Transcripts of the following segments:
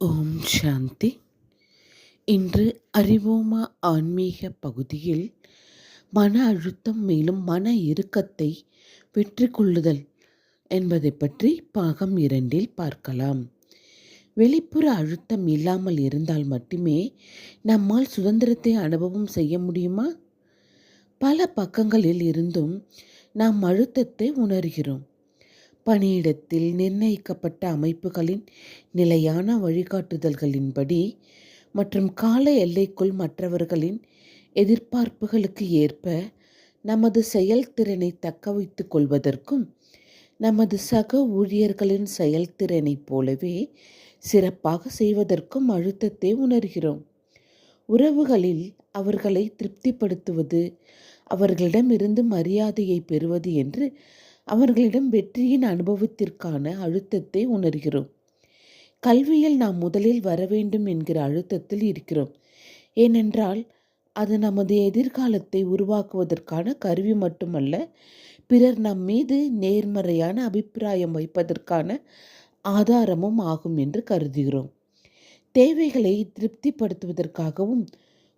ஓம் சாந்தி. இன்று அறிவோமா ஆன்மீக பகுதியில் மன அழுத்தம் மேலும் மன இறுக்கத்தை வெற்றி கொள்ளுதல் என்பதை பற்றி பாகம் இரண்டில் பார்க்கலாம். வெளிப்புற அழுத்தம் இல்லாமல் இருந்தால் மட்டுமே நம்மால் சுதந்திரத்தை அனுபவம் செய்ய முடியுமா? பல பக்கங்களில் இருந்தும் நாம் அழுத்தத்தை உணர்கிறோம். பணியிடத்தில் நிர்ணயிக்கப்பட்ட அமைப்புகளின் நிலையான வழிகாட்டுதல்களின்படி மற்றும் கால எல்லைக்குள் மற்றவர்களின் எதிர்பார்ப்புகளுக்கு ஏற்ப நமது செயல்திறனை தக்க வைத்துக் கொள்வதற்கும் நமது சக ஊழியர்களின் செயல்திறனைப் போலவே சிறப்பாக செய்வதற்கும் அழுத்தத்தை உணர்கிறோம். உறவுகளில் அவர்களை திருப்திப்படுத்துவது அவர்களிடமிருந்து மரியாதையை பெறுவது என்று அவர்களிடம் வெற்றியின் அனுபவத்திற்கான அழுத்தத்தை உணர்கிறோம். கல்வியில் நாம் முதலில் வர வேண்டும் என்கிற அழுத்தத்தில் இருக்கிறோம். ஏனென்றால் அது நமது எதிர்காலத்தை உருவாக்குவதற்கான கருவி மட்டுமல்ல பிறர் நம் மீது நேர்மறையான அபிப்பிராயம் வைப்பதற்கான ஆதாரமும் ஆகும் என்று கருதுகிறோம். தேவைகளை திருப்திப்படுத்துவதற்காகவும்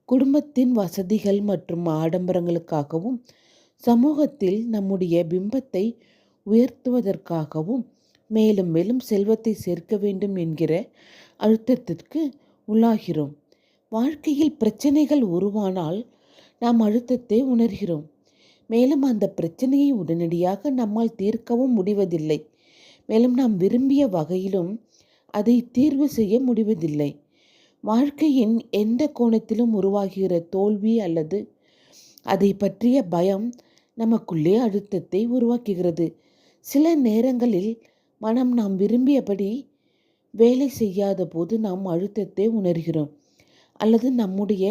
குடும்பத்தின் வசதிகள் மற்றும் ஆடம்பரங்களுக்காகவும் சமூகத்தில் நம்முடைய பிம்பத்தை உயர்த்துவதற்காகவும் மேலும் மேலும் செல்வத்தை சேர்க்க வேண்டும் என்கிற அழுத்தத்திற்கு உள்ளாகிறோம். வாழ்க்கையில் பிரச்சனைகள் உருவானால் நாம் அழுத்தத்தை உணர்கிறோம். மேலும் அந்த பிரச்சனையை உடனடியாக நம்மால் தீர்க்கவும் முடிவதில்லை. மேலும் நாம் விரும்பிய வகையிலும் அதை தீர்வு செய்ய முடிவதில்லை. வாழ்க்கையின் எந்த கோணத்திலும் உருவாகிற தோல்வி அல்லது அதை பற்றிய பயம் நமக்குள்ளே அழுத்தத்தை உருவாக்குகிறது. சில நேரங்களில் மனம் நாம் விரும்பியபடி வேலை செய்யாத போது நாம் அழுத்தத்தை உணர்கிறோம். அல்லது நம்முடைய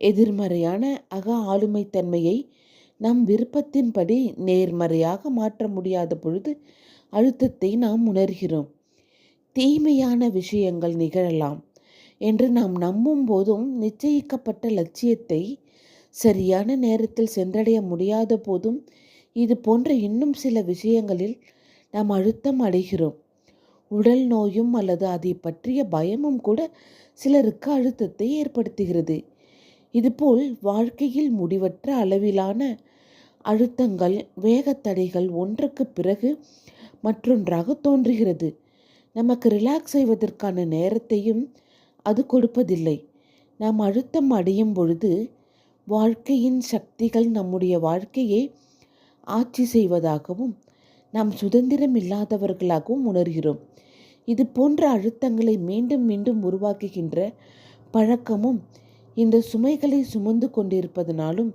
எதிர்மறையான அக ஆளுமைத்தன்மையை நம் விருப்பத்தின்படி நேர்மறையாக மாற்ற முடியாத பொழுது அழுத்தத்தை நாம் உணர்கிறோம். தீமையான விஷயங்கள் நிகழலாம் என்று நாம் நம்பும் போதும் நிச்சயிக்கப்பட்ட லட்சியத்தை சரியான நேரத்தில் சென்றடைய முடியாத போதும் இது போன்ற இன்னும் சில விஷயங்களில் நாம் அழுத்தம் அடைகிறோம். உடல் நோயும் அல்லது அதை பற்றிய பயமும் கூட சிலருக்கு அழுத்தத்தை ஏற்படுத்துகிறது. இதுபோல் வாழ்க்கையில் முடிவற்ற அளவிலான அழுத்தங்கள் வேகத்தடைகள் ஒன்றுக்கு பிறகு மற்றொன்றாக தோன்றுகிறது. நமக்கு ரிலாக்ஸ் செய்வதற்கான நேரத்தையும் அது கொடுப்பதில்லை. நாம் அழுத்தம் அடையும் பொழுது வாழ்க்கையின் சக்திகள் நம்முடைய வாழ்க்கையை ஆட்சி செய்வதாகவும் நாம் சுதந்திரம் இல்லாதவர்களாகவும் உணர்கிறோம். இது போன்ற அழுத்தங்களை மீண்டும் மீண்டும் உருவாக்குகின்ற பழக்கமும் இந்த சுமைகளை சுமந்து கொண்டிருப்பதனாலும்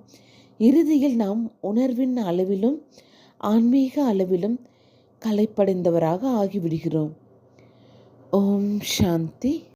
இறுதியில் நாம் உணர்வின் அளவிலும் ஆன்மீக அளவிலும் கலைப்படைந்தவராக ஆகிவிடுகிறோம். ஓம் சாந்தி.